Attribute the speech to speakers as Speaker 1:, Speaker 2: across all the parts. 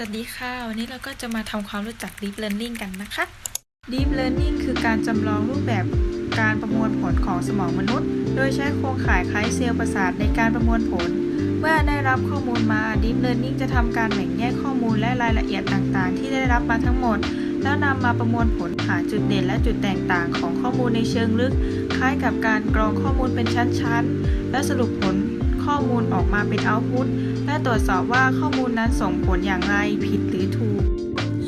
Speaker 1: สวัสดีค่ะ วันนี้เราก็จะมาทำความรู้จัก Deep Learning กันนะคะ Deep Learning คือการจำลองรูปแบบการประมวลผลของสมองมนุษย์ โดยใช้โครงข่ายคล้ายเซลล์ประสาทในการประมวลผล เมื่อได้รับข้อมูลมา Deep Learning จะทำการแบ่งแยกข้อมูลและรายละเอียดต่างๆ ที่ได้รับมาทั้งหมด แล้วนำมาประมวลผลหาจุดเด่นและจุดแตกต่างของข้อมูลในเชิงลึก คล้ายกับการกรองข้อมูลเป็นชั้นๆ และสรุปผล ข้อมูลออกมาเป็นเอาต์พุตและตรวจสอบว่าข้อมูลนั้นส่งผลอย่างไรผิดหรือถูก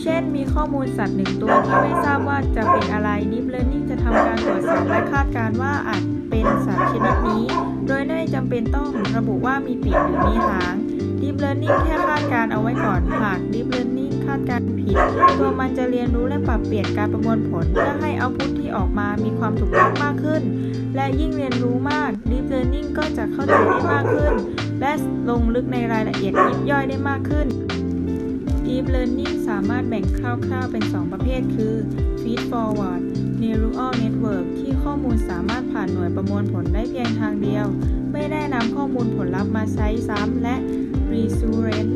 Speaker 1: เช่น มีข้อมูลสัตว์หนึ่งตัวที่ไม่ทราบว่าจะเป็นอะไร Deep Learning จะทำการตรวจสอบและคาดการณ์ว่าอาจเป็นสัตว์ชนิดนี้ โดยไม่จำเป็นต้องระบุว่ามีปีกหรือมีหาง Deep Learning แค่คาดการณ์เอาไว้ก่อนหาก Deep Learning คาดการณ์ผิด ตัวมันจะเรียนรู้และปรับเปลี่ยนการประมวลผล เพื่อให้เอาพุตที่ออกมามีความถูกต้องมากขึ้น และยิ่งเรียนรู้มาก Deep จะเข้าใจได้มากขึ้น และลงลึกในรายละเอียดยิบย่อยได้มากขึ้น Deep Learning สามารถแบ่งคร่าวๆเป็น 2 ประเภท คือ Feed Forward Neural Network ที่ข้อมูลสามารถผ่านหน่วยประมวลผลได้เพียงทางเดียว ไม่ได้นำข้อมูลผลลัพธ์มาใช้ซ้ำและ Recurrent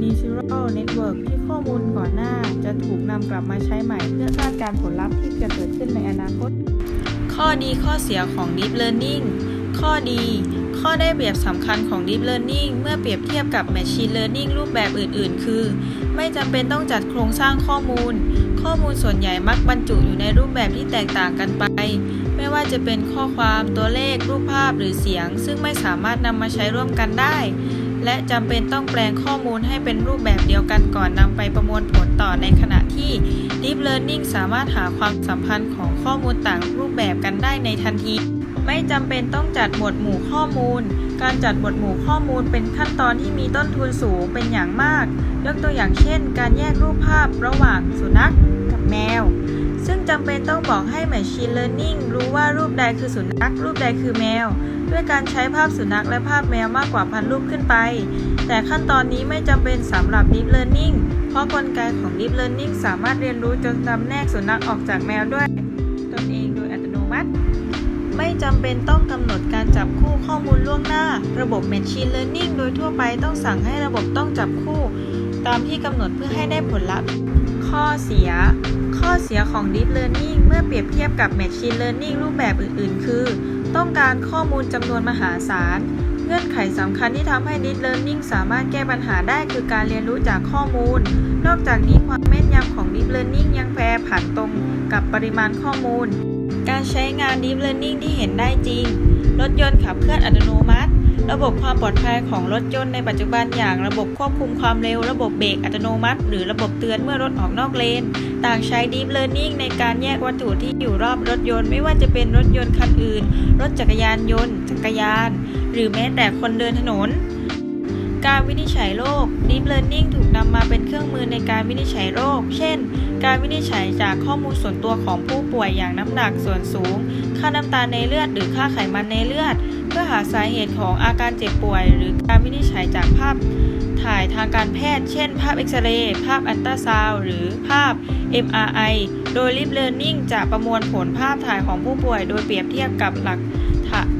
Speaker 1: Neural Network ที่ข้อมูลก่อนหน้าจะถูกนำกลับมาใช้ใหม่เพื่อคาดการผลลัพธ์ที่จะเกิดขึ้นในอนาคต ข้อดีข้อเสียของ Deep Learning ข้อดี ข้อได้เปรียบสำคัญของ Deep Learning เมื่อเปรียบเทียบกับ Machine Learning รูปแบบอื่น ๆ คือ ไม่จำเป็นต้องจัดโครงสร้างข้อมูล ข้อมูลส่วนใหญ่มักบรรจุอยู่ในรูปแบบที่แตกต่างกันไป ไม่ว่าจะเป็นข้อความตัวเลข รูปภาพหรือเสียง ซึ่งไม่สามารถนำมาใช้ร่วมกันได้ และจำเป็นต้องแปลงข้อมูลให้เป็นรูปแบบเดียวกันก่อนนำไปประมวลผลต่อในขณะที่ Deep Learning สามารถหาความสัมพันธ์ของข้อมูลต่างรูปแบบกันได้ในทันที ไม่จำเป็นต้องจัดหมวดหมู่ข้อมูล การจัดหมวดหมู่ข้อมูลเป็นขั้นตอนที่มีต้นทุนสูงเป็นอย่างมาก ยกตัวอย่างเช่น การแยกรูปภาพระหว่างสุนัขกับแมว ซึ่งจำเป็นต้องบอกให้ Machine Learning รู้ว่ารูปใดคือสุนัข รูปใดคือแมว ด้วยการใช้ภาพสุนัขและภาพแมวมากกว่าพันรูปขึ้นไป แต่ขั้นตอนนี้ไม่จำเป็นสำหรับ Deep Learning เพราะกลไกของ Deep Learning สามารถเรียนรู้จนจำแนกสุนัขออกจากแมวด้วยตนเองโดยอัตโนมัติ ไม่จำเป็นต้องกำหนดการจับคู่ข้อมูลล่วงหน้า ระบบ Machine Learning โดยทั่วไปต้องสั่งให้ระบบต้องจับคู่ ตามที่กำหนดเพื่อให้ได้ผลลัพธ์ ข้อเสีย ข้อเสียของ Deep Learning เมื่อเปรียบเทียบกับ Machine Learning รูปแบบอื่น ๆ คือ ต้องการข้อมูลจำนวนมหาศาลเงื่อนไขสำคัญที่ทำให้ Deep Learning สามารถแก้ปัญหาได้คือการเรียนรู้จากข้อมูล นอกจากนี้ความแม่นยำของ Deep Learning ยังแปรผันตรงกับปริมาณข้อมูล การใช้งาน Deep Learning ที่เห็นได้จริง รถยนต์ขับเคลื่อนอัตโนมัติ ระบบความปลอดภัยของรถยนต์ในปัจจุบันอย่างระบบควบคุมความเร็ว ระบบเบรกอัตโนมัติ หรือระบบเตือนเมื่อรถออกนอกเลน ต่างใช้ Deep Learning ในการแยกวัตถุที่อยู่รอบรถยนต์ ไม่ว่าจะเป็นรถยนต์คันอื่น รถจักรยานยนต์ จักรยาน หรือแม้แต่คนเดินถนน การวินิจฉัยโรค Deep Learning ถูกนำมา เครื่องมือในการวินิจฉัยโรค เช่น การวินิจฉัยจากข้อมูลส่วนตัวของผู้ป่วยอย่างน้ำหนักส่วนสูง ค่าน้ำตาลในเลือด หรือค่าไขมันในเลือด เพื่อหาสาเหตุของอาการเจ็บป่วย หรือการวินิจฉัยจากภาพถ่ายทางการแพทย์ เช่น ภาพเอ็กซเรย์ ภาพอัลตราซาวหรือภาพ MRI โดย Deep Learning จะประมวลผลภาพถ่ายของผู้ป่วย โดยเปรียบเทียบกับหลัก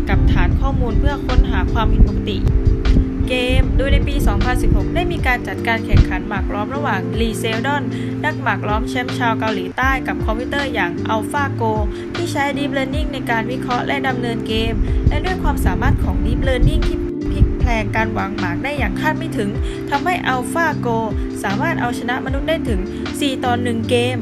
Speaker 1: กับฐานข้อมูลเพื่อค้นหาความผิดปกติ เกม โดยในปี 2016 ได้มีการจัดการแข่งขันหมากล้อมระหว่างลีเซลดอน นักหมากล้อมแชมป์ชาวเกาหลีใต้กับคอมพิวเตอร์อย่าง AlphaGo ที่ใช้ Deep Learning ในการวิเคราะห์และดำเนินเกม และด้วยความสามารถของ Deep Learning ที่พลิกแพลงการวางหมากได้อย่างคาดไม่ถึงทำให้ AlphaGo สามารถเอาชนะมนุษย์ได้ถึง 4 ต่อ 1 เกม